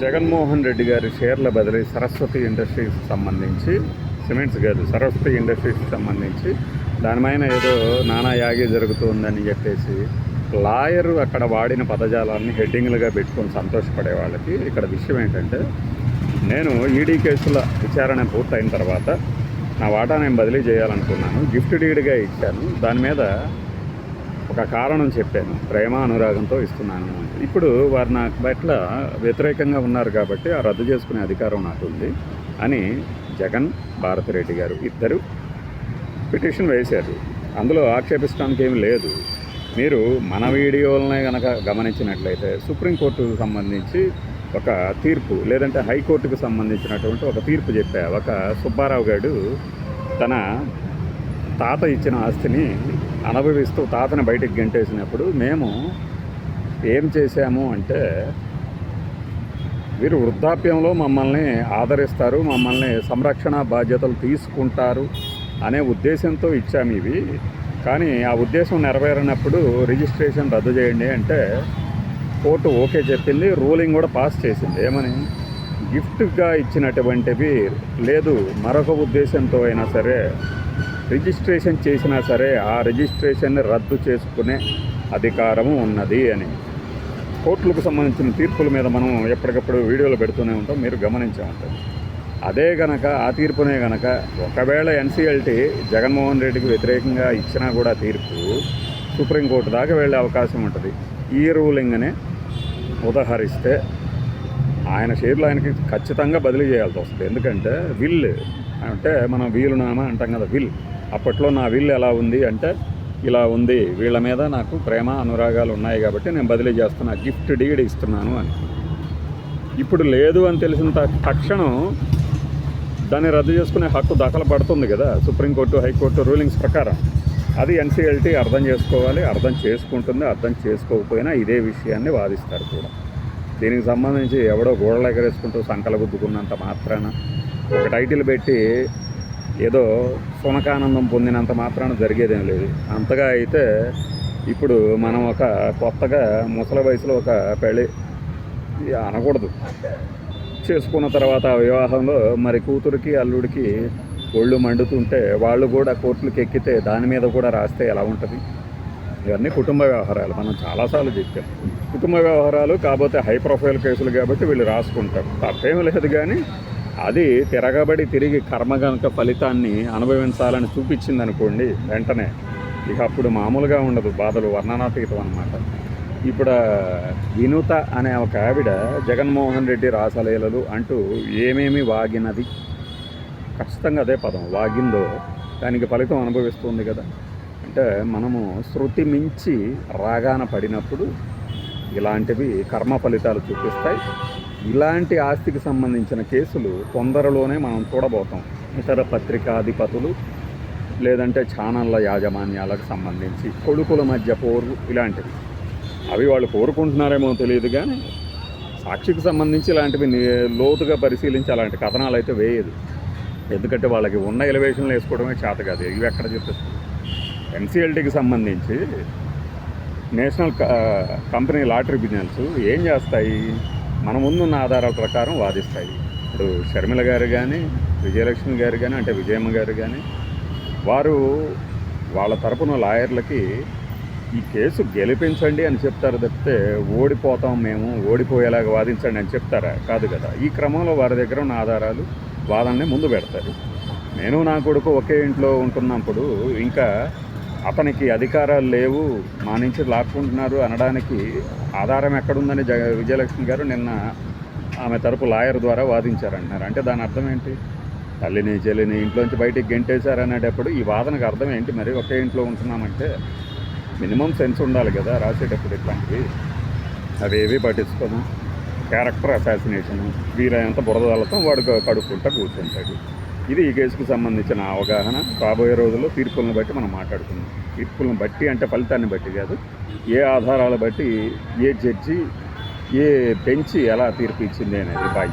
జగన్మోహన్ రెడ్డి గారి షేర్ల బదిలీ సరస్వతి ఇండస్ట్రీస్ సంబంధించి సిమెంట్స్ కాదు సరస్వతి ఇండస్ట్రీస్ సంబంధించి దానిపైన ఏదో నానా యాగి జరుగుతుందని చెప్పేసి లాయర్ అక్కడ వాడిన పదజాలాన్ని హెడ్డింగ్లుగా పెట్టుకొని సంతోషపడే వాళ్ళకి ఇక్కడ విషయం ఏంటంటే నేను ఈడీ కేసుల విచారణ పూర్తయిన తర్వాత నా వాటా నేను బదిలీ చేయాలనుకున్నాను గిఫ్ట్ డీడ్గా ఇచ్చాను. దాని మీద ఒక కారణం చెప్పాను. ప్రేమ అనురాగంతో ఇస్తున్నాను అని. ఇప్పుడు వారు నాకు పట్ల వ్యతిరేకంగా ఉన్నారు కాబట్టి ఆ రద్దు చేసుకునే అధికారం నాకు ఉంది అని జగన్ భారతిరెడ్డి గారు ఇద్దరు పిటిషన్ వేశారు. అందులో ఆక్షేపిస్తానికి ఏమి లేదు. మీరు మన వీడియోలనే కనుక గమనించినట్లయితే సుప్రీంకోర్టుకు సంబంధించి ఒక తీర్పు లేదంటే హైకోర్టుకు సంబంధించినటువంటి ఒక తీర్పు చెప్పా ఒక సుబ్బారావు గారు తన తాత ఇచ్చిన ఆస్తిని అనుభవిస్తూ తాతని బయటికి గెంటేసినప్పుడు మేము ఏం చేశాము అంటే వీరు వృద్ధాప్యంలో మమ్మల్ని ఆదరిస్తారు మమ్మల్ని సంరక్షణ బాధ్యతలు తీసుకుంటారు అనే ఉద్దేశంతో ఇచ్చాము ఇవి. కానీ ఆ ఉద్దేశం నెరవేరినప్పుడు రిజిస్ట్రేషన్ రద్దు చేయండి అంటే కోర్టు ఓకే చెప్పింది రూలింగ్ కూడా పాస్ చేసింది. ఏమని? గిఫ్ట్గా ఇచ్చినటువంటివి లేదు. మరొక ఉద్దేశంతో అయినా సరే రిజిస్ట్రేషన్ చేసినా సరే ఆ రిజిస్ట్రేషన్ని రద్దు చేసుకునే అధికారము ఉన్నది అని. కోర్టులకు సంబంధించిన తీర్పుల మీద మనం ఎప్పటికప్పుడు వీడియోలు పెడుతూనే ఉంటాం మీరు గమనించే ఉంటారు. అదే గనక ఆ తీర్పునే గనక ఒకవేళ ఎన్సీఎల్టీ జగన్మోహన్ రెడ్డికి వ్యతిరేకంగా ఇచ్చినా కూడా తీర్పు సుప్రీంకోర్టు దాకా వెళ్ళే అవకాశం ఉంటుంది. ఈ రూలింగ్ని ఉదహరిస్తే ఆయన షేర్లు ఆయనకి ఖచ్చితంగా బదిలీ చేయాల్సి వస్తుంది. ఎందుకంటే విల్ అంటే మనం వీలునామా అంటాం కదా విల్. అప్పట్లో నా విల్ ఎలా ఉంది అంటే ఇలా ఉంది. వీళ్ళ మీద నాకు ప్రేమ అనురాగాలు ఉన్నాయి కాబట్టి నేను బదిలీ చేస్తున్నా గిఫ్ట్ డీడ్ ఇస్తున్నాను అని. ఇప్పుడు లేదు అని తెలిసిన తక్షణం దాన్ని రద్దు చేసుకునే హక్కు దాఖలు పడుతుంది కదా సుప్రీంకోర్టు హైకోర్టు రూలింగ్స్ ప్రకారం. అది ఎన్సీఎల్టీ అర్థం చేసుకోవాలి అర్థం చేసుకుంటుంది అర్థం చేసుకోకపోయినా ఇదే విషయాన్ని వాదిస్తారు కూడా. దీనికి సంబంధించి ఎవడో గోడలు ఎగరేసుకుంటూ సంకల గుద్దుకున్నంత మాత్రాన ఒక టైటిల్ పెట్టి ఏదో సునకానందం పొందినంత మాత్రాన జరిగేదేం లేదు. అంతగా అయితే ఇప్పుడు మనం ఒక కొత్తగా ముసలి వయసులో ఒక పెళ్ళి ఇది అనకూడదు. చేసుకున్న తర్వాత ఆ వివాహంలో మరి కూతురికి అల్లుడికి ఒళ్ళు మండుతుంటే వాళ్ళు కూడా కోర్టులకు ఎక్కితే దాని మీద కూడా రాస్తే ఎలా ఉంటుంది? ఇవన్నీ కుటుంబ వ్యవహారాలు. మనం చాలాసార్లు చెప్పాం. కుటుంబ వ్యవహారాలు కాకపోతే హై ప్రొఫైల్ కేసులు కాబట్టి వీళ్ళు రాసుకుంటారు. తప్పేం లేదు కానీ అది తిరగబడి తిరిగి కర్మ కనుక ఫలితాన్ని అనుభవించాలని చూపించింది అనుకోండి వెంటనే. ఇక అప్పుడు మామూలుగా ఉండదు బాధలు వర్ణనాతీతం అనమాట ఇప్పుడు వినూత అనే ఒక ఆవిడ జగన్మోహన్ రెడ్డి రాసలీలలు అంటూ ఏమేమి వాగినది? ఖచ్చితంగా అదే పదం వాగిందో దానికి ఫలితం అనుభవిస్తుంది కదా. అంటే మనము శృతి మించి రాగాన పడినప్పుడు ఇలాంటివి కర్మ ఫలితాలు చూపిస్తాయి. ఇలాంటి ఆస్తికి సంబంధించిన కేసులు తొందరలోనే మనం చూడబోతాం. ఇతర పత్రికాధిపతులు లేదంటే ఛానళ్ళ యాజమాన్యాలకు సంబంధించి కొడుకుల మధ్య పోరు ఇలాంటివి. అవి వాళ్ళు కోరుకుంటున్నారేమో తెలియదు కానీ సాక్షికి సంబంధించి ఇలాంటివి లోతుగా పరిశీలించి అలాంటి కథనాలు అయితే వేయదు. ఎందుకంటే వాళ్ళకి ఉన్న ఎలివేషన్లు వేసుకోవడమే చేత కాదు. ఇవి ఎక్కడ చెప్పేస్తుంది ఎన్సీఎల్టీకి సంబంధించి నేషనల్ కంపెనీ లా ట్రిబ్యునల్స్ ఏం చేస్తాయి? మన ముందున్న ఆధారాల ప్రకారం వాదిస్తాయి. ఇప్పుడు షర్మిల గారు కానీ విజయలక్ష్మి గారు కానీ అంటే విజయమ్మ గారు కానీ వారు వాళ్ళ తరపున లాయర్లకి ఈ కేసు గెలిపించండి అని చెప్తారు తప్పితే ఓడిపోతాం మేము ఓడిపోయేలాగా వాదించండి అని చెప్తారా? కాదు కదా. ఈ క్రమంలో వారి దగ్గర ఉన్న ఆధారాలు వాదనని ముందు పెడతారు. నేను నా కొడుకు ఒకే ఇంట్లో ఉంటున్నప్పుడు ఇంకా అతనికి అధికారాలు లేవు మా నుంచి లాక్కుంటున్నారు అనడానికి ఆధారం ఎక్కడుందని జగ విజయలక్ష్మి గారు నిన్న ఆమె తరపు లాయర్ ద్వారా వాదించారంటున్నారు. అంటే దాని అర్థం ఏంటి? తల్లిని చెల్లిని ఇంట్లోంచి బయటికి గెంటేశారనేటప్పుడు ఈ వాదనకు అర్థం ఏంటి? మరి ఒకే ఇంట్లో ఉంటున్నామంటే మినిమం సెన్స్ ఉండాలి కదా రాసేటప్పుడు ఇట్లాంటివి. అవి ఏవి పట్టించుకోము. క్యారెక్టర్ అసాసినేషన్ వీరంత బురదలతో వాడు కడుక్కుంటా కూర్చుంటాడు. ఇది ఈ కేసుకు సంబంధించిన అవగాహన. రాబోయే రోజుల్లో తీర్పులను బట్టి మనం మాట్లాడుకుందాం. తీర్పులను బట్టి అంటే ఫలితాన్ని బట్టి కాదు. ఏ ఆధారాలు బట్టి ఏ జడ్జి ఏ బెంచ్ ఎలా తీర్పు ఇచ్చింది అనేది బాయ్.